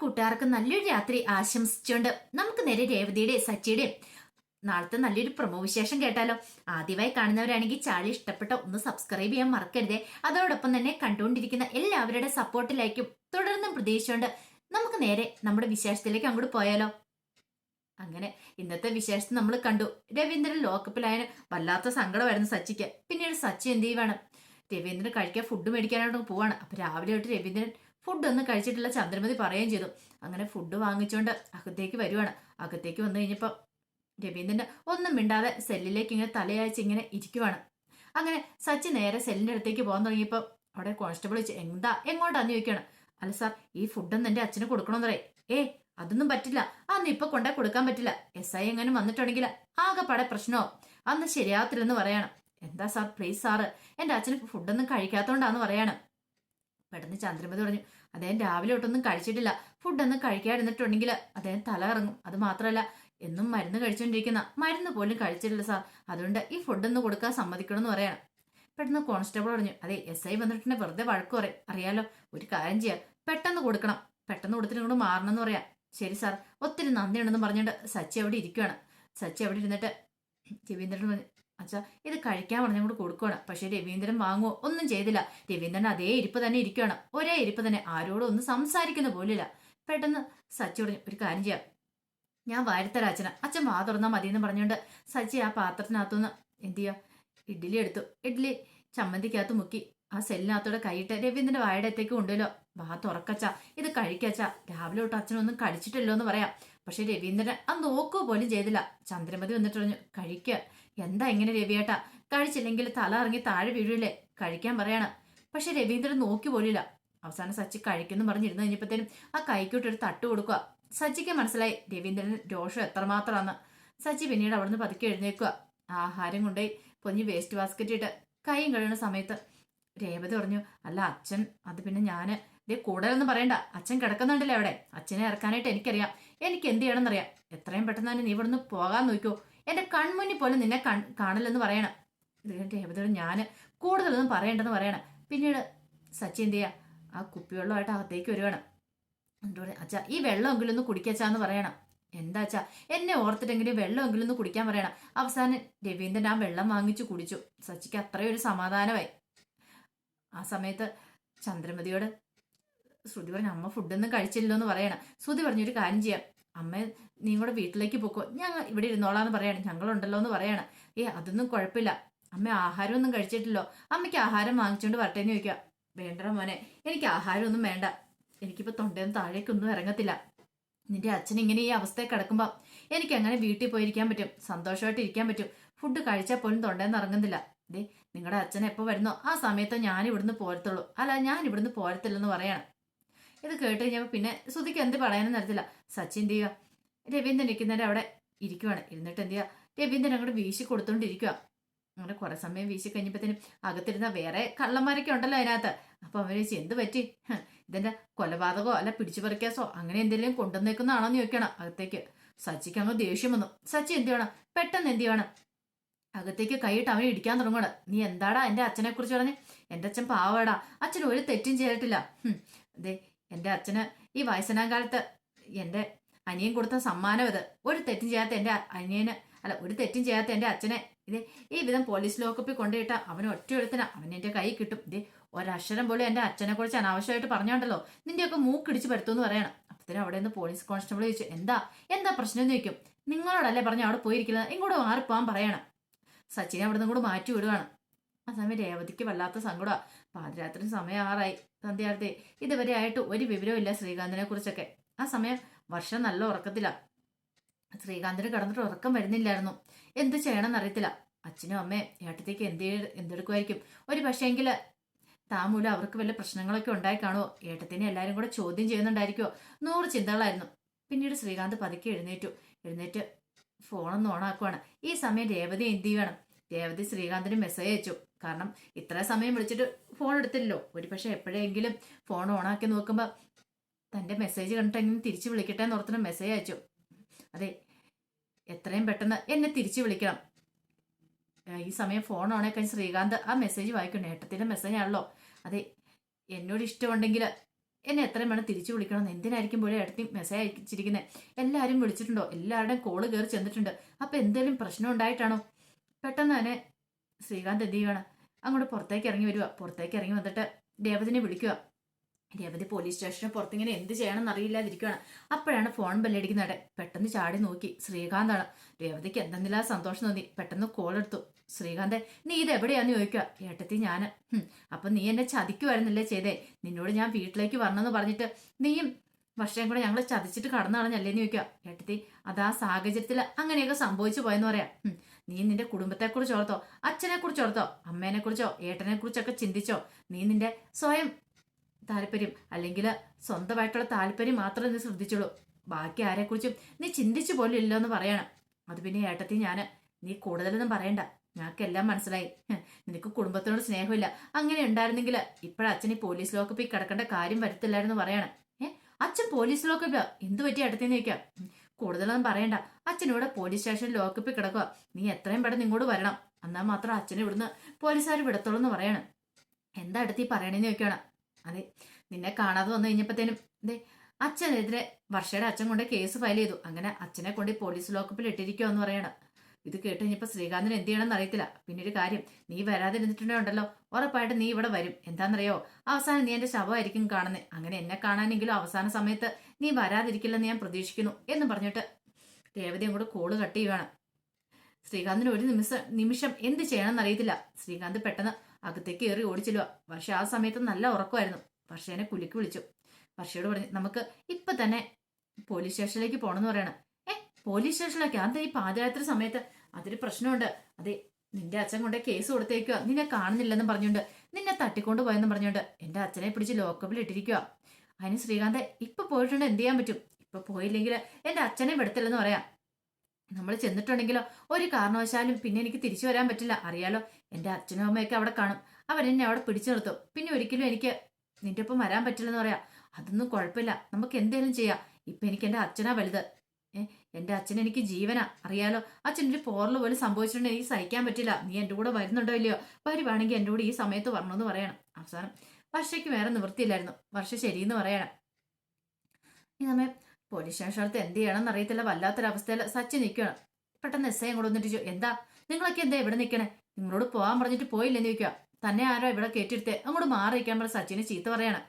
കൂട്ടുകാർക്ക് നല്ലൊരു രാത്രി ആശംസിച്ചുകൊണ്ട് നമുക്ക് നേരെ രേവതിയുടെ സച്ചിയുടെയും നാളത്തെ നല്ലൊരു പ്രമോ വിശേഷം കേട്ടാലോ. ആദ്യമായി കാണുന്നവരാണെങ്കിൽ ചാനൽ ഇഷ്ടപ്പെട്ട ഒന്ന് സബ്സ്ക്രൈബ് ചെയ്യാൻ മറക്കരുതേ. അതോടൊപ്പം തന്നെ കണ്ടുകൊണ്ടിരിക്കുന്ന എല്ലാവരുടെ സപ്പോർട്ടിലേക്കും തുടർന്നും പ്രതീക്ഷിച്ചുകൊണ്ട് നമുക്ക് നേരെ നമ്മുടെ വിശേഷത്തിലേക്ക് അങ്ങോട്ട് പോയാലോ. അങ്ങനെ ഇന്നത്തെ വിശേഷത്തിൽ നമ്മൾ കണ്ടു. രവീന്ദ്രൻ ലോക്കപ്പിലായാലും വല്ലാത്ത സങ്കടമായിരുന്നു സച്ചിക്ക്. പിന്നീട് സച്ചി എന്ത് ചെയ്യുവാണ്? രവീന്ദ്രൻ കഴിക്കാൻ ഫുഡ് മേടിക്കാനായിട്ട് പോവാണ്. അപ്പൊ രാവിലെ തൊട്ട് രവീന്ദ്രൻ ഫുഡ് ഒന്നും കഴിച്ചിട്ടില്ല ചന്ദ്രമതി പറയുകയും ചെയ്തു. അങ്ങനെ ഫുഡ് വാങ്ങിച്ചുകൊണ്ട് അകത്തേക്ക് വരുവാണ്. അകത്തേക്ക് വന്നു കഴിഞ്ഞപ്പോൾ രവീന്ദ്രൻ ഒന്നും മിണ്ടാതെ സെല്ലിലേക്ക് ഇങ്ങനെ തലയാഴ്ച ഇങ്ങനെ ഇരിക്കുവാണ്. അങ്ങനെ സച്ചി നേരെ സെല്ലിന്റെ അടുത്തേക്ക് പോകാൻ തുടങ്ങിയപ്പോൾ അവിടെ കോൺസ്റ്റബിൾ വെച്ച് എന്താ എങ്ങോട്ടാന്ന് ചോദിക്കുകയാണ്. അല്ല സാർ ഈ ഫുഡൊന്നും എന്റെ അച്ഛന് കൊടുക്കണമെന്ന് പറയും. ഏ അതൊന്നും പറ്റില്ല. അന്ന് ഇപ്പൊ കൊണ്ടേ കൊടുക്കാൻ പറ്റില്ല. എസ് ഐ എങ്ങനെ വന്നിട്ടുണ്ടെങ്കിൽ ആകെപ്പാടെ പ്രശ്നമോ അന്ന് ശരിയാകത്തില്ലെന്ന് പറയണം. എന്താ സാർ പ്ലീസ് സാറ് എന്റെ അച്ഛന് ഫുഡൊന്നും കഴിക്കാത്തോണ്ടാന്ന് പറയണം. പെട്ടെന്ന് ചന്ദ്രമതി പറഞ്ഞു അദ്ദേഹം രാവിലെ തൊട്ടൊന്നും കഴിച്ചിട്ടില്ല. ഫുഡൊന്നും കഴിക്കാതിരുന്നിട്ടുണ്ടെങ്കിൽ അദ്ദേഹം തല ഇറങ്ങും അത് മാത്രമല്ല എന്നും മരുന്ന് കഴിച്ചുകൊണ്ടിരിക്കുന്ന മരുന്ന് പോലും കഴിച്ചിട്ടില്ല സാർ അതുകൊണ്ട് ഈ ഫുഡൊന്നും കൊടുക്കാൻ സമ്മതിക്കണം എന്ന് പറയണം. പെട്ടെന്ന് കോൺസ്റ്റബിൾ പറഞ്ഞു അതെ എസ് ഐ വന്നിട്ടുണ്ടെങ്കിൽ വെറുതെ വഴക്ക് പറയും. അറിയാലോ ഒരു കാര്യം ചെയ്യാം. പെട്ടെന്ന് കൊടുക്കണം. പെട്ടെന്ന് കൊടുത്തിട്ട് ഇങ്ങോട്ട് മാറണം എന്ന് പറയാം. ശരി സാർ ഒത്തിരി നന്ദിയുണ്ടെന്ന് പറഞ്ഞിട്ട് സച്ചി അവിടെ ഇരിക്കുകയാണ് സച്ചി അവിടെ ഇരുന്നിട്ട് പറഞ്ഞു അച്ഛാ ഇത് കഴിക്കാൻ പറഞ്ഞ കൂടെ കൊടുക്കുകയാണ് പക്ഷെ രവീന്ദ്രൻ വാങ്ങുമോ ഒന്നും ചെയ്തില്ല. രവീന്ദ്രൻ അതേ ഇരിപ്പ് തന്നെ ഇരിക്കുകയാണ് ഒരേ ഇരിപ്പ് തന്നെ ആരോടും ഒന്നും സംസാരിക്കുന്ന പോലില്ല. പെട്ടെന്ന് സച്ചി പറഞ്ഞു ഒരു കാര്യം ചെയ്യാം. ഞാൻ വാരത്തരാ അച്ഛന. അച്ഛൻ വാ തുറന്നാൽ മതി എന്ന് പറഞ്ഞുകൊണ്ട് സച്ചി ആ പാത്രത്തിനകത്തുനിന്ന് എന്ത് ചെയ്യുക ഇഡ്ഡലി എടുത്തു. ഇഡ്ഡലി ചമ്മന്തിക്കകത്ത് മുക്കി. ആ സെല്ലിനകത്തോടെ കൈയിട്ട് രവീന്ദ്രന്റെ വായുടെ അടുത്തേക്ക് കൊണ്ടുവല്ലോ. വാ തുറക്കച്ച ഇത് കഴിക്കച്ച രാവിലെ തൊട്ട് അച്ഛനൊന്നും കഴിച്ചിട്ടില്ലോ എന്ന് പറയാം. പക്ഷെ രവീന്ദ്രൻ അത് നോക്കുക പോലും ചെയ്തില്ല. ചന്ദ്രമതി വന്നിട്ട് പറഞ്ഞു കഴിക്കുക എന്താ ഇങ്ങനെ രവിയേട്ടാ? കഴിച്ചില്ലെങ്കിൽ തല ഇറങ്ങി താഴെ വീഴില്ലേ കഴിക്കാൻ പറയാണ്. പക്ഷെ രവീന്ദ്രൻ നോക്കി പോലില്ല. അവസാനം സച്ചി കഴിക്കുന്നു പറഞ്ഞിരുന്നു കഴിഞ്ഞപ്പോഴത്തേനും ആ കൈക്കോട്ടൊരു തട്ട് കൊടുക്കുക. സച്ചിക്ക് മനസ്സിലായി രവീന്ദ്രന് രോഷം എത്രമാത്രമാണ് സച്ചി പിന്നീട് അവിടുന്ന് പതുക്കെ എഴുന്നേക്കുക ആഹാരം കൊണ്ടുപോയി പൊഞ്ഞ് വേസ്റ്റ് ബാസ്ക്കറ്റ് ഇട്ട് കൈയും കഴിയുന്ന സമയത്ത് രേവതി പറഞ്ഞു അല്ല അച്ഛൻ അത് പിന്നെ ഞാൻ. ഇതേ കൂടുതലൊന്നും പറയണ്ട. അച്ഛൻ കിടക്കുന്നുണ്ടല്ലേ അവിടെ. അച്ഛനെ ഇറക്കാനായിട്ട് എനിക്കറിയാം. എനിക്ക് എന്ത് ചെയ്യണമെന്നറിയാം എത്രയും പെട്ടെന്ന് തന്നെ നീ ഇവിടുന്ന് പോകാൻ നോക്കൂ എന്റെ കൺമുന്നിൽ പോലും നിന്നെ കാണില്ലെന്ന് പറയണം. ഇത് ഞാൻ കൂടുതലൊന്നും പറയണ്ടെന്ന് പറയണം. പിന്നീട് സച്ചി എന്ത് ചെയ്യാ? ആ കുപ്പിവെള്ളമായിട്ട് അകത്തേക്ക് വരുവാണ്. എന്നിട്ട് അച്ഛാ ഈ വെള്ളമെങ്കിലും ഒന്ന് കുടിക്കച്ചാന്ന് പറയണം. എന്താ അച്ഛാ? എന്നെ ഓർത്തിട്ടെങ്കിലും വെള്ളമെങ്കിലും ഒന്ന് കുടിക്കാൻ പറയണം. അവസാനം രവീന്ദ്രൻ ആ വെള്ളം വാങ്ങിച്ചു കുടിച്ചു. സച്ചിക്ക് അത്രയും ഒരു സമാധാനമായി. ആ സമയത്ത് ചന്ദ്രമതിയോട് ശ്രുതി പറഞ്ഞു അമ്മ ഫുഡൊന്നും കഴിച്ചില്ലല്ലോ എന്ന് പറയണം. ശ്രുതി ഒരു കാര്യം ചെയ്യാം. അമ്മ നീ കൂടെ വീട്ടിലേക്ക് പോക്കോ. ഞങ്ങൾ ഇവിടെ ഇരുന്നോളാന്ന് പറയാണ്. ഞങ്ങളുണ്ടല്ലോ എന്ന് പറയാണ്. ഏ അതൊന്നും കുഴപ്പമില്ല. അമ്മ ആഹാരമൊന്നും കഴിച്ചിട്ടില്ലോ. അമ്മയ്ക്ക് ആഹാരം വാങ്ങിച്ചുകൊണ്ട് വരട്ടെ എന്ന് ചോദിക്കുക വേണ്ട മോനെ എനിക്ക് ആഹാരമൊന്നും വേണ്ട. എനിക്കിപ്പോ തൊണ്ടയൊന്നും താഴേക്കൊന്നും ഇറങ്ങത്തില്ല. നിന്റെ അച്ഛൻ ഇങ്ങനെ ഈ അവസ്ഥയിൽ കിടക്കുമ്പോൾ എനിക്ക് അങ്ങനെ വീട്ടിൽ പോയിരിക്കാൻ പറ്റും? സന്തോഷമായിട്ട് ഇരിക്കാൻ പറ്റും. ഫുഡ് കഴിച്ചാൽ പോലും തൊണ്ടയെന്ന് ഇറങ്ങുന്നില്ല. ദേ നിങ്ങളുടെ അച്ഛൻ എപ്പോൾ വരുന്നോ? ആ സമയത്ത് ഞാൻ ഇവിടുന്ന് പോരത്തുള്ളൂ. അല്ല ഞാൻ ഇവിടുന്ന് പോരത്തില്ലെന്ന് പറയണം. ഇത് കേട്ട് കഴിഞ്ഞപ്പോൾ പിന്നെ ശ്രുതിക്ക് എന്ത് പറയാനും നടത്തില്ല. സച്ചിൻ എന്ത് ചെയ്യുക രവീന്ദ്രൻ ഇരിക്കുന്നവരെ അവിടെ ഇരിക്കുവാണ്. ഇരുന്നിട്ട് എന്ത് ചെയ്യുക രവീന്ദ്രൻ അങ്ങോട്ട് വീശി കൊടുത്തോണ്ടിരിക്കുക അങ്ങനെ കുറെ സമയം വീശി കഴിഞ്ഞപ്പോഴത്തേനും അകത്തിരുന്ന വേറെ കള്ളന്മാരൊക്കെ ഉണ്ടല്ലോ അതിനകത്ത്. അപ്പൊ അവർ ചോദിച്ചു എന്ത് പറ്റി? ഹ്, ഇതിന്റെ കൊലപാതകമോ അല്ല പിടിച്ചു പറിക്കാസോ? അങ്ങനെ എന്തെങ്കിലും കൊണ്ടുവന്നേക്കുന്നതാണോ എന്ന് ചോദിക്കണം അകത്തേക്ക്. സച്ചിക്ക് അങ്ങ് ദേഷ്യം വന്നു. സച്ചി എന്ത് ചെയ്യണം? പെട്ടെന്ന് എന്ത് ചെയ്യണം? അകത്തേക്ക് കൈയിട്ട് അവനെ ഇടിക്കാൻ തുടങ്ങണം നീ എന്താടാ എന്റെ അച്ഛനെ കുറിച്ച് പറഞ്ഞ്? എന്റെ അച്ഛൻ പാവാടാ. അച്ഛൻ ഒരു തെറ്റും ചെയ്തിട്ടില്ല. ഹും, ദേ എന്റെ അച്ഛന് ഈ വയസ്സനാം കാലത്ത് എന്റെ അനിയൻ കൊടുത്ത സമ്മാനം ഇത്. ഒരു തെറ്റും ചെയ്യാത്ത എന്റെ അനിയന് അല്ല ഒരു തെറ്റും ചെയ്യാത്ത എന്റെ അച്ഛനെ ഇത് ഈ വിധം പോലീസ് ലോക്കപ്പിൽ കൊണ്ടുപോയിട്ട അവന് ഒറ്റ എഴുത്തിന അവൻ എന്റെ കൈ കിട്ടും. ഇതേ ഒരക്ഷരം പോലും എന്റെ അച്ഛനെ കുറിച്ച് അനാവശ്യമായിട്ട് പറഞ്ഞോണ്ടല്ലോ. നിന്റെയൊക്കെ മൂക്കിടിച്ച് പരത്തുമെന്ന് പറയണം. അപ്പത്തേനും അവിടെ നിന്ന് പോലീസ് കോൺസ്റ്റബിൾ ചോദിച്ചു എന്താ? എന്താ പ്രശ്നം? എന്ന് ചോദിക്കും. നിങ്ങളോടല്ലേ പറഞ്ഞ അവിടെ പോയിരിക്കുന്നത്? ഇങ്ങോട്ട് മാറിപ്പോവാൻ പറയണം. സച്ചിനെ അവിടെ നിന്ന് കൂടെ മാറ്റി വിടുകയാണ് ആ സമയം രേവതിക്ക് വല്ലാത്ത സങ്കടമാണ് പാതിരാത്രി സമയം ആറായി. സന്ധ്യാർത്ഥി ഇതുവരെ ആയിട്ട് ഒരു വിവരവും ഇല്ല ശ്രീകാന്തിനെ കുറിച്ചൊക്കെ. ആ സമയം വർഷം നല്ല ഉറക്കത്തില. ശ്രീകാന്തിന് കിടന്നിട്ട് ഉറക്കം വരുന്നില്ലായിരുന്നു. എന്ത് ചെയ്യണമെന്ന് അറിയത്തില്ല അച്ഛനും അമ്മയും ഏട്ടത്തേക്ക് എന്ത് എന്തെടുക്കുമായിരിക്കും? ഒരു പക്ഷേങ്കിൽ താമൂലം അവർക്ക് വല്ല പ്രശ്നങ്ങളൊക്കെ ഉണ്ടായി കാണുമോ ഏട്ടത്തിനെ എല്ലാവരും കൂടെ ചോദ്യം ചെയ്യുന്നുണ്ടായിരിക്കുമോ നൂറ് ചിന്തകളായിരുന്നു. പിന്നീട് ശ്രീകാന്ത് പതുക്കെ എഴുന്നേറ്റു. എഴുന്നേറ്റ് ഫോണൊന്ന് ഓണാക്കുവാണ്. ഈ സമയം രേവതി എന്ത് ചെയ്യുവാണ് രേവതി ശ്രീകാന്തിന് മെസ്സേജ് അയച്ചു. കാരണം ഇത്ര സമയം വിളിച്ചിട്ട് ഫോൺ എടുത്തില്ലല്ലോ. ഒരു പക്ഷെ എപ്പോഴെങ്കിലും ഫോൺ ഓണാക്കി നോക്കുമ്പോൾ തന്റെ മെസ്സേജ് കണ്ടിട്ടെങ്കിലും തിരിച്ചു വിളിക്കട്ടെ എന്ന് ഓർത്തിന് മെസ്സേജ് അയച്ചു. അതെ എത്രയും പെട്ടെന്ന് എന്നെ തിരിച്ചു വിളിക്കണം. ഈ സമയം ഫോൺ ഓണേ കഴിഞ്ഞ് ശ്രീകാന്ത് ആ മെസ്സേജ് വായിക്കണേ ഏട്ടത്തിന്റെ മെസ്സേജ് ആണല്ലോ. അതെ എന്നോട് ഇഷ്ടമുണ്ടെങ്കിൽ എന്നെ എത്രയും വേണം തിരിച്ചു വിളിക്കണം. എന്തിനായിരിക്കും പോലെ ഏട്ടത്തി മെസ്സേജ് അയച്ചിരിക്കുന്നത് എല്ലാവരും വിളിച്ചിട്ടുണ്ടോ? എല്ലാവരുടെയും കോൾ കയറി ചെന്നിട്ടുണ്ട്. അപ്പൊ എന്തെങ്കിലും പ്രശ്നം ഉണ്ടായിട്ടാണോ? പെട്ടെന്ന് തന്നെ ശ്രീകാന്ത് എന്ത് ചെയ്യുകയാണ് അങ്ങോട്ട് പുറത്തേക്ക് ഇറങ്ങി വരിക പുറത്തേക്ക് ഇറങ്ങി വന്നിട്ട് രേവതിനെ വിളിക്കുക രേവതി പോലീസ് സ്റ്റേഷന് പുറത്തിങ്ങനെ എന്ത് ചെയ്യണമെന്ന് അറിയില്ലാതിരിക്കുകയാണ് അപ്പോഴാണ് ഫോൺ ബെല്ലടിക്കുന്നത് പെട്ടെന്ന് ചാടി നോക്കി. ശ്രീകാന്താണ്. രേവതിക്ക് എന്തെങ്കിലും സന്തോഷം തോന്നി. പെട്ടെന്ന് കോൾ എടുത്തു. ശ്രീകാന്തെ നീ ഇത് എവിടെയാന്ന് ചോദിക്കുക ഏട്ടത്തി ഞാൻ അപ്പൊ നീ എന്നെ ചതിക്കുമായിരുന്നില്ലേ ചെയ്തേ? നിന്നോട് ഞാൻ വീട്ടിലേക്ക് വരണമെന്ന് പറഞ്ഞിട്ട് നീയും വർഷം കൂടെ ഞങ്ങളെ ചതിച്ചിട്ട് കടന്നു കളഞ്ഞല്ലേന്ന് ചോദിക്കുക ഏട്ടത്തി അത് ആ സാഹചര്യത്തിൽ അങ്ങനെയൊക്കെ സംഭവിച്ചു പോയെന്ന് പറയാം. നീ നിന്റെ കുടുംബത്തെക്കുറിച്ച് ഓർത്തോ? അച്ഛനെ കുറിച്ച് ഓർത്തോ? അമ്മേനെ കുറിച്ചോ ഏട്ടനെ കുറിച്ചൊക്കെ ചിന്തിച്ചോ? നീ നിന്റെ സ്വയം താല്പര്യം അല്ലെങ്കിൽ സ്വന്തമായിട്ടുള്ള താല്പര്യം മാത്രമേ നീ ശ്രദ്ധിച്ചുള്ളൂ ബാക്കി ആരെക്കുറിച്ചും നീ ചിന്തിച്ചു പോലും ഇല്ലെന്ന് പറയണം. അത് പിന്നെ ഏട്ടത്തി ഞാൻ നീ കൂടുതലൊന്നും പറയണ്ട. ഞങ്ങൾക്കെല്ലാം മനസ്സിലായി. നിനക്ക് കുടുംബത്തിനോട് സ്നേഹമില്ല. അങ്ങനെ ഉണ്ടായിരുന്നെങ്കിൽ ഇപ്പോഴ അച്ഛനെ പോലീസ് ലോക്കപ്പിൽ കിടക്കേണ്ട കാര്യം വരത്തില്ലായിരുന്നു പറയണം. ഏഹ് അച്ഛൻ പോലീസ് എന്തു എന്ത് പറ്റി ചോദിക്കാം. കൂടുതലൊന്നും പറയണ്ട. അച്ഛനിവിടെ പോലീസ് സ്റ്റേഷനിൽ ലോക്കപ്പിൽ കിടക്കുക നീ എത്രയും പെട്ടെന്ന് ഇങ്ങോട്ട് വരണം. എന്നാൽ മാത്രം അച്ഛനെ ഇവിടുന്ന് പോലീസുകാർ വിടത്തുള്ളൂ എന്ന് പറയണം. എന്താ അടുത്ത് ഈ പറയണേന്ന് ചോദിക്കണം അതെ നിന്നെ കാണാതെ വന്നു കഴിഞ്ഞപ്പോഴത്തേനും അതെ അച്ഛനെതിരെ വർഷയുടെ അച്ഛൻ കൊണ്ട് കേസ് ഫയൽ ചെയ്തു. അങ്ങനെ അച്ഛനെ കൊണ്ട് പോലീസ് ലോക്കപ്പിൽ ഇട്ടിരിക്കുമോ എന്ന് പറയണം. ഇത് കേട്ട് കഴിഞ്ഞപ്പോൾ ശ്രീകാന്തിന് എന്ത് ചെയ്യണമെന്ന് അറിയത്തില്ല. പിന്നെ ഒരു കാര്യം നീ വരാതിരുന്നിട്ടുണ്ടല്ലോ ഉറപ്പായിട്ട് നീ ഇവിടെ വരും. എന്താണെന്നറിയോ? അവസാനം നീ എന്റെ ശവമായിരിക്കും കാണുന്നത് അങ്ങനെ എന്നെ കാണാനെങ്കിലും അവസാന സമയത്ത് നീ വരാതിരിക്കില്ലെന്ന് ഞാൻ പ്രതീക്ഷിക്കുന്നു എന്ന് പറഞ്ഞിട്ട് രേവതിയും കൂടെ കോൾ കട്ട് ചെയ്യുവാണ്. ശ്രീകാന്തിന് ഒരു നിമിഷം നിമിഷം എന്ത് ചെയ്യണമെന്ന് അറിയത്തില്ല. ശ്രീകാന്ത് പെട്ടെന്ന് അകത്തേക്ക് കയറി ഓടിച്ചില്ല പക്ഷെ ആ സമയത്ത് നല്ല ഉറക്കമായിരുന്നു. എന്നെ കുലുക്കി വിളിച്ചു. വർഷയോട് പറഞ്ഞു നമുക്ക് ഇപ്പൊ തന്നെ പോലീസ് സ്റ്റേഷനിലേക്ക് പോകണമെന്ന് പറയണം. പോലീസ് സ്റ്റേഷനിലൊക്കെ. അതെ ഈ പാദയാത്ര സമയത്ത് അതൊരു പ്രശ്നമുണ്ട്. അതെ നിന്റെ അച്ഛൻ കൊണ്ട് കേസ് കൊടുത്തേക്കുക. നിന്നെ കാണുന്നില്ലെന്ന് പറഞ്ഞുകൊണ്ട് നിന്നെ തട്ടിക്കൊണ്ട് പോയെന്ന് പറഞ്ഞുകൊണ്ട് എന്റെ അച്ഛനെ പിടിച്ച് ലോക്കപ്പിൽ ഇട്ടിരിക്കുക അതിന് ശ്രീകാന്ത് ഇപ്പൊ പോയിട്ടുണ്ട് എന്ത് ചെയ്യാൻ പറ്റും? ഇപ്പൊ പോയില്ലെങ്കിൽ എന്റെ അച്ഛനെ വിടത്തില്ലെന്ന് പറയാം. നമ്മൾ ചെന്നിട്ടുണ്ടെങ്കിലോ ഒരു കാരണവശാലും പിന്നെ എനിക്ക് തിരിച്ചു വരാൻ പറ്റില്ല. അറിയാലോ എന്റെ അച്ഛനും അമ്മയൊക്കെ അവിടെ കാണും. അവരെന്നെ അവിടെ പിടിച്ചു നിർത്തും. പിന്നെ ഒരിക്കലും എനിക്ക് നിന്റെ ഒപ്പം വരാൻ പറ്റില്ലെന്ന് പറയാം. അതൊന്നും കുഴപ്പമില്ല. നമുക്ക് എന്തേലും ചെയ്യാം. ഇപ്പൊ എനിക്ക് എന്റെ അച്ഛനാ വലുത്. ഏ എന്റെ അച്ഛൻ എനിക്ക് ജീവനാ. അറിയാലോ? അച്ഛൻ ഒരു പോറൽ പോലും സംഭവിച്ചിട്ടുണ്ടെങ്കിൽ എനിക്ക് സഹിക്കാൻ പറ്റില്ല. നീ എന്റെ കൂടെ വരുന്നുണ്ടോ ഇല്ലയോ? വരുവാണെങ്കിൽ എന്റെ കൂടെ ഈ സമയത്ത് വരണമെന്ന് പറയണം. അവസാനം വർഷയ്ക്ക് വേറെ നിവൃത്തിയില്ലായിരുന്നു. വർഷ ശരിയെന്ന് പറയണം. ഈ സമയം പോലീസ് സ്റ്റേഷനടുത്ത് എന്ത് ചെയ്യണമെന്ന് അറിയത്തില്ല. വല്ലാത്തൊരവസ്ഥയിൽ സച്ചിൻ നിൽക്കുകയാണ്. പെട്ടെന്ന് എസ് ഐ അങ്ങോട്ട് വന്നിട്ട് എന്താ? നിങ്ങളൊക്കെ എന്താ ഇവിടെ നിൽക്കണേ? നിങ്ങളോട് പോകാൻ പറഞ്ഞിട്ട് പോയില്ലെന്ന് ചോദിക്കുക തന്നെ ആരോ ഇവിടെ കയറ്റിയെടുത്തേ. അങ്ങോട്ട് മാറിയിരിക്കാൻ പറഞ്ഞ സച്ചിനെ ചീത്ത പറയാണ്.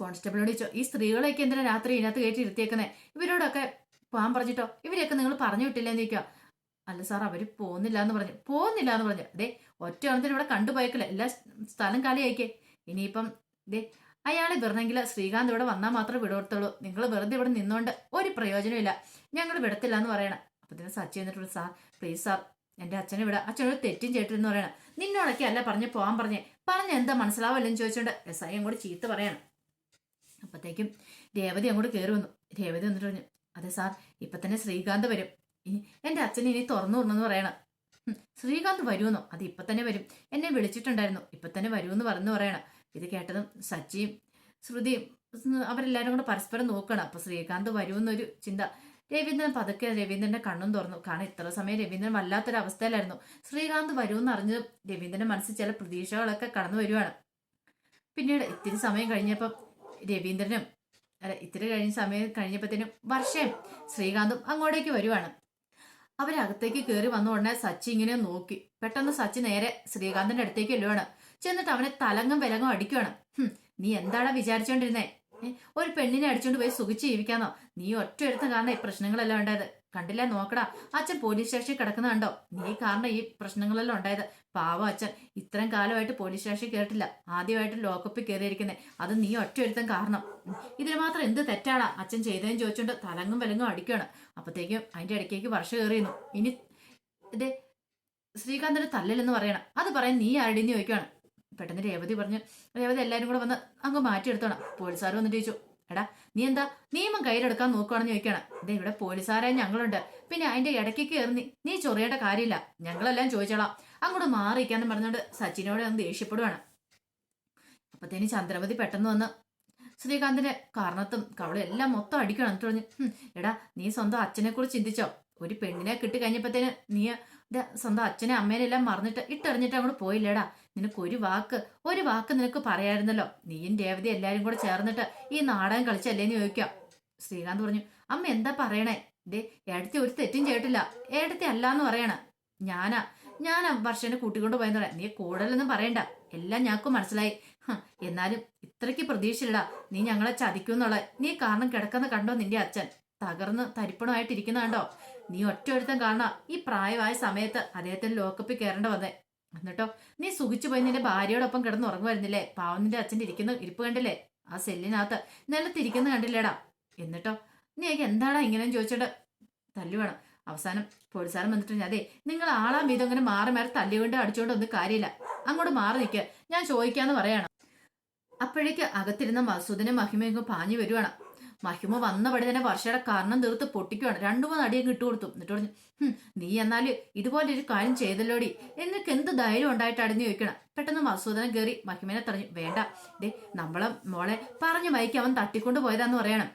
കോൺസ്റ്റബിളോട് ചോദിച്ചോ ഈ സ്ത്രീകളെയൊക്കെ എന്തിനാ രാത്രി ഇതിനകത്ത് കയറ്റി ഇരുത്തിയേക്കുന്നത് ഇവരോടൊക്കെ പോകാൻ പറഞ്ഞിട്ടോ ഇവരെയൊക്കെ നിങ്ങൾ പറഞ്ഞു വിട്ടില്ലെന്ന് അല്ല സാർ അവർ പോകുന്നില്ല എന്ന് പറഞ്ഞു പോകുന്നില്ല എന്ന് പറഞ്ഞു. അതെ ഒറ്റ ഓണത്തിന് ഇവിടെ കണ്ടുപോയേക്കില്ല എല്ലാ സ്ഥലം കാലിയായിക്കേ. ഇനിയിപ്പം ദേ അയാളെ വരണമെങ്കിൽ ശ്രീകാന്ത് ഇവിടെ വന്നാൽ മാത്രമേ വിടത്തുള്ളൂ നിങ്ങൾ വെറുതെ ഇവിടെ നിന്നോണ്ട് ഒരു പ്രയോജനമില്ല ഞങ്ങൾ വിടത്തില്ല എന്ന് പറയണം. അപ്പൊ തന്നെ സച്ചി എന്നിട്ട് സാർ പ്ലീസ് സാർ എന്റെ അച്ഛനെ വിടാം. അച്ഛനോട് തെറ്റും ചേട്ടെന്ന് പറയണം. നിന്നോടൊക്കെ അല്ല പറഞ്ഞ് പോകാൻ പറഞ്ഞേ. പറഞ്ഞ എന്താ മനസ്സിലാവല്ലെന്ന് ചോദിച്ചോണ്ട് എസ് ഐ കൂടി ചീത്ത പറയണം. അപ്പത്തേക്കും രേവതി അങ്ങോട്ട് കയറി വന്നു. രേവതി വന്നിട്ട് പറഞ്ഞു അതെ സാർ ഇപ്പൊ തന്നെ ശ്രീകാന്ത് വരും. ഇനി എന്റെ അച്ഛനെ ഇനി തുറന്നു വിടണമെന്ന് പറയണം. ശ്രീകാന്ത് വരുമെന്നോ? അത് ഇപ്പൊ തന്നെ വരും. എന്നെ വിളിച്ചിട്ടുണ്ടായിരുന്നു. ഇപ്പൊ തന്നെ വരുമെന്ന് പറഞ്ഞു പറയണം. ഇത് കേട്ടതും സച്ചിയും ശ്രുതിയും അവരെല്ലാവരും കൂടെ പരസ്പരം നോക്കണം. അപ്പൊ ശ്രീകാന്ത് വരുമെന്നൊരു ചിന്ത. രവീന്ദ്രൻ പതുക്കെ രവീന്ദ്രന്റെ കണ്ണും തുറന്നു. കാരണം ഇത്ര സമയം രവീന്ദ്രൻ വല്ലാത്തൊരു അവസ്ഥയിലായിരുന്നു. ശ്രീകാന്ത് വരുമെന്ന് അറിഞ്ഞ് രവീന്ദ്രന്റെ മനസ്സിൽ ചില പ്രതീക്ഷകളൊക്കെ കടന്നു വരുവാണ്. പിന്നീട് ഇത്തിരി സമയം കഴിഞ്ഞപ്പം രവീന്ദ്രനും അല്ല ഇത്തിരി കഴിഞ്ഞ സമയം കഴിഞ്ഞപ്പോഴത്തേനും വർഷയും ശ്രീകാന്തും അങ്ങോട്ടേക്ക് വരുവാണ്. അവരകത്തേക്ക് കയറി വന്ന ഉടനെ സച്ചി ഇങ്ങനെ നോക്കി. പെട്ടെന്ന് സച്ചി നേരെ ശ്രീകാന്തിന്റെ അടുത്തേക്ക് എല്ലുവാണ് ചെന്നിട്ട് അവനെ തലങ്ങും വിലങ്ങും അടിക്കുവാണ്. നീ എന്താടാ വിചാരിച്ചോണ്ടിരുന്നേ? ഒരു പെണ്ണിനെ അടിച്ചോണ്ട് പോയി സുഖിച്ച് ജീവിക്കാന്നോ? നീ ഒറ്റ എടുത്ത കാരണം ഈ പ്രശ്നങ്ങളെല്ലാം ഉണ്ടായത്. കണ്ടില്ല നോക്കടാ. അച്ഛൻ പോലീസ് സ്റ്റേഷനിൽ കിടക്കുന്ന കണ്ടോ? നീ കാരണം ഈ പ്രശ്നങ്ങളെല്ലാം ഉണ്ടായത്. പാവം അച്ഛൻ. ഇത്രയും കാലമായിട്ട് പോലീസ് സ്റ്റേഷനിൽ കേട്ടില്ല ആദ്യമായിട്ട് ലോക്കപ്പിൽ കയറിയിരിക്കുന്നത് അത് നീ ഒറ്റ ഒരുത്തൻ കാരണം ഇതിന് മാത്രം എന്ത് തെറ്റാടാ? അച്ഛൻ ചെയ്തതെന്ന് ചോദിച്ചുകൊണ്ട് തലങ്ങും വിലങ്ങും അടിക്കുകയാണ് അപ്പത്തേക്കും അതിന്റെ ഇടയ്ക്കേക്ക് വർഷം കയറിയുന്നു. ഇനി ഇതേ ശ്രീകാന്തിന്റെ തല്ലലെന്ന് പറയണം. അത് പറയാൻ നീ ആരുടെന്ന് ചോദിക്കുകയാണ് പെട്ടെന്ന് രേവതി പറഞ്ഞു രേവതി എല്ലാവരും കൂടെ വന്ന് അങ്ങ് മാറ്റിയെടുത്തോണം. പോലീസുകാർ വന്നിട്ട് ചോദിച്ചു എടാ നീ എന്താ നിയമം കയ്യിലെടുക്കാൻ നോക്കുകയാണെന്ന് ചോദിക്കണം. ഇതേ ഇവിടെ പോലീസുകാരായ ഞങ്ങളുണ്ട്. പിന്നെ അതിന്റെ ഇടയ്ക്ക് കയറി നീ- ചൊറിയേണ്ട കാര്യമില്ല. ഞങ്ങളെല്ലാം ചോദിച്ചോളാം. അങ്ങോട്ട് മാറിയിരിക്കാന്ന് പറഞ്ഞോണ്ട് സച്ചിനോട് ഒന്ന് ദേഷ്യപ്പെടുവാണ്. അപ്പത്തേന് ചന്ദ്രമതി പെട്ടെന്ന് വന്ന് ശ്രീകാന്തിന്റെ കാരണത്തും കവളും എല്ലാം മൊത്തം അടിക്കണം എന്നിട്ട് പറഞ്ഞു എടാ നീ സ്വന്തം അച്ഛനെ കുറിച്ച് ചിന്തിച്ചോ? ഒരു പെണ്ണിനെ കിട്ടി കഴിഞ്ഞപ്പോഴത്തേന് നീ സ്വന്തം അച്ഛനെ അമ്മേനെ എല്ലാം മറന്നിട്ട് ഇട്ടെറിഞ്ഞിട്ട് അങ്ങോട്ട് പോയില്ലേടാ? നിനക്ക് ഒരു വാക്ക് ഒരു വാക്ക് നിനക്ക് പറയായിരുന്നല്ലോ. നീയും രേവതി എല്ലാരും കൂടെ ചേർന്നിട്ട് ഈ നാടകം കളിച്ചല്ലേന്ന് ചോദിക്കാം. ശ്രീകാന്ത് പറഞ്ഞു അമ്മ എന്താ പറയണേ? ദേ ഏടത്തി ഒരു തെറ്റും ചെയ്തിട്ടില്ല. ഏടത്തി അല്ലാന്ന് പറയണ. ഞാനാ ഞാനാ വർഷനെ കൂട്ടിക്കൊണ്ട് പോയെന്ന് പറയാം നീ കൂടുതലൊന്നും പറയണ്ട. എല്ലാം ഞങ്ങൾക്ക് മനസ്സിലായി. എന്നാലും ഇത്രയ്ക്ക് പ്രതീക്ഷയില്ല നീ ഞങ്ങളെ ചതിക്കുന്നുള്ള നീ കാരണം കിടക്കുന്ന കണ്ടോ നിന്റെ അച്ഛൻ? തകർന്ന് തരിപ്പണമായിട്ടിരിക്കുന്ന കണ്ടോ? നീ ഒറ്റ ഒരുത്തം കാണാ ഈ പ്രായമായ സമയത്ത് അദ്ദേഹത്തിന് ലോക്കപ്പിൽ കയറേണ്ട വന്നേ. എന്നിട്ടോ നീ സുഖിച്ചു പോയി നിന്റെ ഭാര്യയോടൊപ്പം കിടന്ന് ഉറങ്ങുമായിരുന്നില്ലേ? പാവം നിന്റെ അച്ഛന്റെ ഇരിക്കുന്ന ഇരിപ്പ് കണ്ടില്ലേ? ആ സെല്ലിനകത്ത് നിലത്തിരിക്കുന്ന കണ്ടില്ലേടാ? എന്നിട്ടോ നീ എനിക്ക് എന്താടാ ഇങ്ങനെ ചോദിച്ചിട്ട് തല്ലു വേണം. അവസാനം പോലീസാരം വന്നിട്ട് ഞാൻ അതെ നിങ്ങൾ ആളാം വീതം അങ്ങനെ മാറി മാറി തല്ലുകൊണ്ട് അടിച്ചുകൊണ്ട് ഒന്നും കാര്യമില്ല. അങ്ങോട്ട് മാറി നിൽക്കുക ഞാൻ ചോദിക്കാന്ന് പറയണം. അപ്പോഴേക്ക് അകത്തിരുന്ന മസൂദിനെ മഹിമയൊക്കെ പാഞ്ഞു വരുവാണ്. മഹിമ വന്നപടി തന്നെ വർഷയുടെ കാരണം തീർത്ത് പൊട്ടിക്കുവാണ്. രണ്ടു മൂന്ന് അടിയൊക്കെ ഇട്ടു കൊടുത്തു. എന്നിട്ട് പറഞ്ഞു നീ എന്നാൽ ഇതുപോലെ ഒരു കാര്യം ചെയ്തല്ലോടി? എന്നൊക്കെ എന്ത് ധൈര്യം ഉണ്ടായിട്ടാണെന്ന് ചോദിക്കണം. പെട്ടെന്ന് മസൂദനം കയറി മഹിമനെ തറഞ്ഞു വേണ്ട. ദേ നമ്മളെ മോളെ പറഞ്ഞു വൈകി അവൻ തട്ടിക്കൊണ്ട് പോയതാന്ന് പറയണം.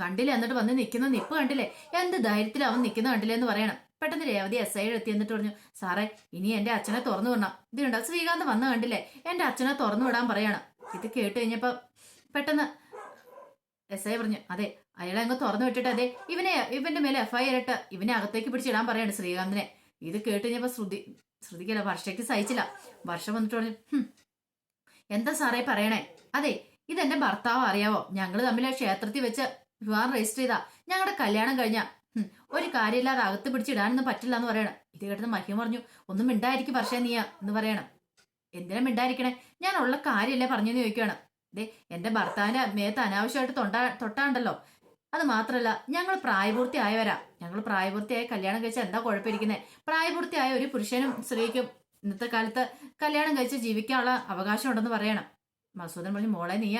കണ്ടില്ലേ? എന്നിട്ട് വന്ന് നിൽക്കുന്ന നിപ്പ് കണ്ടില്ലേ? എന്ത് ധൈര്യത്തിൽ അവൻ നിൽക്കുന്ന കണ്ടില്ലേ എന്ന് പറയണം. പെട്ടെന്ന് രേവതി എസ് ഐ എത്തി എന്നിട്ട് പറഞ്ഞു സാറേ ഇനി എന്റെ അച്ഛനെ തുറന്നു വിടണം. ഇത് കണ്ട ശ്രീകാന്ത് വന്ന് കണ്ടില്ലേ? എന്റെ അച്ഛനെ തുറന്നു വിടാൻ പറയണം. ഇത് കേട്ട് കഴിഞ്ഞപ്പോ പെട്ടെന്ന് എസ് ഐ പറഞ്ഞു അതെ അയാളെ അങ്ങ് തുറന്നു വിട്ടിട്ട് അതെ ഇവനെ ഇവന്റെ മേലെ എഫ്ഐആർ ഇട്ട് ഇവനെ അകത്തേക്ക് പിടിച്ചിടാൻ പറയാണ് ശ്രീകാന്തിനെ. ഇത് കേട്ട് കഴിഞ്ഞപ്പോ ശ്രുതി ശ്രുതിക്കല്ല വർഷയ്ക്ക് സഹിച്ചില്ല. വർഷം വന്നിട്ട് പറഞ്ഞു എന്താ സാറേ പറയണേ? അതെ ഇതെന്റെ ഭർത്താവ് അറിയാവോ? ഞങ്ങൾ തമ്മിൽ ക്ഷേത്രത്തിൽ വെച്ച് വിവാഹം രജിസ്റ്റർ ചെയ്താ. ഞങ്ങളുടെ കല്യാണം കഴിഞ്ഞ ഒരു കാര്യമില്ലാതെ അകത്ത് പിടിച്ചിടാനൊന്നും പറ്റില്ല എന്ന് പറയണം. ഇത് കേട്ടത് മഹിമ പറഞ്ഞു ഒന്നും മിണ്ടായിരിക്കും വർഷേ നീയാ എന്ന് പറയണം. എന്തിനാ മിണ്ടായിരിക്കണേ? ഞാൻ ഉള്ള കാര്യമല്ലേ പറഞ്ഞെന്ന് ചോദിക്കുകയാണ് ദേ എന്റെ ഭർത്താവിന് മേത്ത് അനാവശ്യമായിട്ട് തൊണ്ടാ തൊട്ടാണ്ടല്ലോ. അത് മാത്രല്ല ഞങ്ങൾ പ്രായപൂർത്തിയായവരാ. ഞങ്ങൾ പ്രായപൂർത്തിയായ കല്യാണം കഴിച്ചാൽ എന്താ കുഴപ്പമിരിക്കുന്നത് പ്രായപൂർത്തിയായ ഒരു പുരുഷനും സ്ത്രീക്കും ഇന്നത്തെ കാലത്ത് കല്യാണം കഴിച്ച് ജീവിക്കാനുള്ള അവകാശം ഉണ്ടെന്ന് പറയണം. മസൂദൻ പറഞ്ഞു മോളെ നീയ.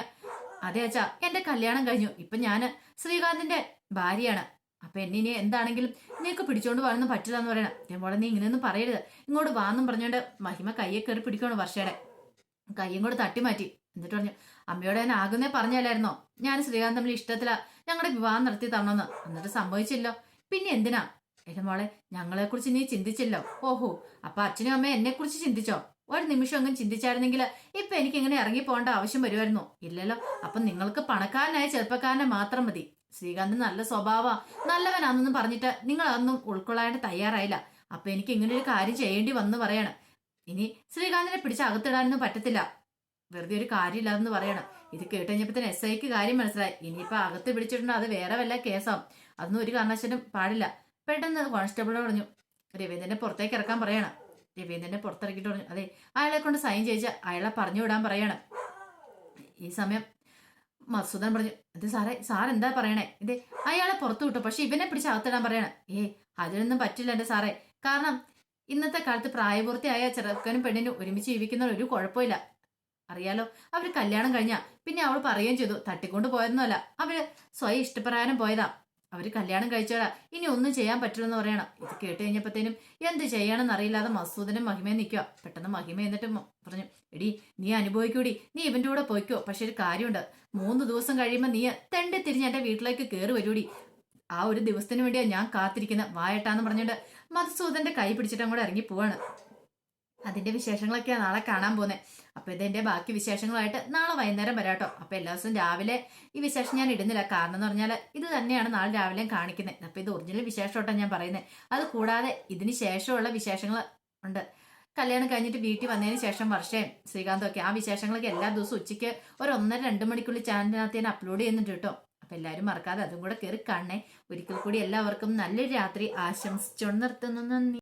അതെ അച്ഛാ എന്റെ കല്യാണം കഴിഞ്ഞു. ഇപ്പൊ ഞാൻ ശ്രീകാന്തിന്റെ ഭാര്യയാണ്. അപ്പൊ എന്നെ ഇനി എന്താണെങ്കിലും നിനക്ക് പിടിച്ചോണ്ട് പോകാനൊന്നും പറ്റില്ല എന്ന് പറയണം. "ദേ മോളെ നീ ഇങ്ങനെയൊന്നും പറയരുത്. ഇങ്ങോട്ട് വാന്നും പറഞ്ഞോണ്ട് മഹിമ കയ്യെ കയറി പിടിക്കണം വർഷയുടെ കയ്യും കൂടെ തട്ടി മാറ്റി. എന്നിട്ട് പറഞ്ഞു അമ്മയോട് ഞാൻ ആകുന്നേ പറഞ്ഞല്ലായിരുന്നോ ഞാൻ ശ്രീകാന്ത് തമ്മിൽ ഇഷ്ടത്തിലാ. ഞങ്ങളുടെ വിവാഹം നടത്തി തരണമെന്ന്. എന്നിട്ട് സംഭവിച്ചില്ലോ. പിന്നെ എന്തിനാ? എന്റെ മോളെ ഞങ്ങളെ കുറിച്ച് നീ ചിന്തിച്ചില്ലോ? ഓഹോ അപ്പൊ അച്ഛനും അമ്മയും എന്നെ കുറിച്ച് ചിന്തിച്ചോ? ഒരു നിമിഷം അങ്ങ് ചിന്തിച്ചായിരുന്നെങ്കിൽ ഇപ്പൊ എനിക്ക് ഇങ്ങനെ ഇറങ്ങി പോകേണ്ട ആവശ്യം വരുമായിരുന്നോ. ഇല്ലല്ലോ അപ്പൊ നിങ്ങൾക്ക് പണക്കാരനായ ചെറുപ്പക്കാരനെ മാത്രം മതി. ശ്രീകാന്ത് നല്ല സ്വഭാവ നല്ലവനാണെന്ന് പറഞ്ഞിട്ട് നിങ്ങൾ അതൊന്നും ഉൾക്കൊള്ളാനായിട്ട് തയ്യാറായില്ല. അപ്പൊ എനിക്ക് ഇങ്ങനെ ഒരു കാര്യം ചെയ്യേണ്ടി വന്നു പറയണം. ഇനി ശ്രീകാന്തിനെ പിടിച്ച് അകത്തിടാനൊന്നും പറ്റത്തില്ല. വെറുതെ ഒരു കാര്യമില്ലാതെന്ന് പറയണം. ഇത് കേട്ടുകഴിഞ്ഞപ്പോ തന്നെ എസ് ഐക്ക് കാര്യം മനസ്സിലായി. ഇനിയിപ്പോ അകത്ത് പിടിച്ചിട്ടുണ്ടോ? അത് വേറെ വല്ല കേസാവും അതൊന്നും ഒരു കാരണവശാലും പാടില്ല. പെട്ടെന്ന് കോൺസ്റ്റബിളോട് പറഞ്ഞു. രവീന്ദ്രനെ പുറത്തേക്ക് ഇറക്കാൻ പറയണം. രവീന്ദ്രനെ പുറത്തിറക്കിയിട്ട് പറഞ്ഞു. അതെ അയാളെ കൊണ്ട് സൈൻ ചെയ്യിച്ച് അയാളെ പറഞ്ഞു വിടാൻ പറയണം. ഈ സമയം മസൂദൻ പറഞ്ഞു ഇത് സാറേ സാർ എന്താ പറയണേ? ഇത് അയാളെ പുറത്തു വിട്ടു. പക്ഷെ ഇവനെ പിടിച്ച് അകത്തിടാൻ പറയണം. ഏ അതിനൊന്നും പറ്റില്ല എന്റെ സാറേ. കാരണം ഇന്നത്തെ കാലത്ത് പ്രായപൂർത്തിയായ ചെറുക്കനും പെണ്ണിനും ഒരുമിച്ച് ജീവിക്കുന്ന ഒരു കുഴപ്പമില്ല. അറിയാലോ അവർ കല്യാണം കഴിഞ്ഞ പിന്നെ അവൾ പറയുകയും ചെയ്തു തട്ടിക്കൊണ്ട് പോയതൊന്നുമല്ല. അവർ സ്വയം ഇഷ്ടപ്രകാരം പോയതാ. അവർ കല്യാണം കഴിച്ചോടാ ഇനി ഒന്നും ചെയ്യാൻ പറ്റില്ലെന്ന് പറയണം. ഇത് കേട്ട് കഴിഞ്ഞപ്പോഴത്തേനും എന്ത് ചെയ്യണമെന്ന് അറിയില്ലാതെ മസൂദനും മഹിമയും നിൽക്കുക. പെട്ടെന്ന് മഹിമ എന്നിട്ട് പറഞ്ഞു എടി നീ അനുഭവിക്കൂടി. നീ ഇവന്റെ കൂടെ പോയിക്കോ. പക്ഷെ ഒരു കാര്യമുണ്ട്. മൂന്ന് ദിവസം കഴിയുമ്പോൾ നീ തെണ്ടി തിരിഞ്ഞ് എന്റെ വീട്ടിലേക്ക് കയറി വരൂടി. ആ ഒരു ദിവസത്തിന് വേണ്ടിയാ ഞാൻ കാത്തിരിക്കുന്ന. വായട്ടാന്ന് പറഞ്ഞിട്ട് മധുസൂദന്റെ കൈ പിടിച്ചിട്ട് അങ്ങോട്ട് ഇറങ്ങി പോവാണ്. അതിന്റെ വിശേഷങ്ങളൊക്കെയാ നാളെ കാണാൻ പോകുന്നത് അപ്പൊ ഇതിന്റെ ബാക്കി വിശേഷങ്ങളായിട്ട് നാളെ വൈകുന്നേരം വരാം കേട്ടോ അപ്പൊ എല്ലാ ദിവസവും രാവിലെ ഈ വിശേഷം ഞാൻ ഇടുന്നില്ല. കാരണം എന്ന് പറഞ്ഞാൽ ഇത് തന്നെയാണ് നാളെ രാവിലെയും കാണിക്കുന്നത് അപ്പൊ ഇത് ഒറിജിനൽ വിശേഷമായിട്ടാണ് ഞാൻ പറയുന്നത് അത് കൂടാതെ ഇതിന് ശേഷമുള്ള വിശേഷങ്ങൾ ഉണ്ട്. കല്യാണം കഴിഞ്ഞിട്ട് വീട്ടിൽ വന്നതിന് ശേഷം വർഷയും ശ്രീകാന്തും ഒക്കെ ആ വിശേഷങ്ങളൊക്കെ എല്ലാ ദിവസവും ഉച്ചയ്ക്ക് ഒരു ഒന്നര രണ്ട് മണിക്കുള്ളിൽ ചാനലിനകത്ത് ഞാൻ അപ്ലോഡ് ചെയ്യുന്നുണ്ട് കേട്ടോ അപ്പൊ എല്ലാവരും മറക്കാതെ അതും കൂടെ കയറി കാണണേ. ഒരിക്കൽ കൂടി എല്ലാവർക്കും നല്ലൊരു രാത്രി ആശംസിച്ചുകൊണ്ട് നിർത്തുന്നു. നന്ദി.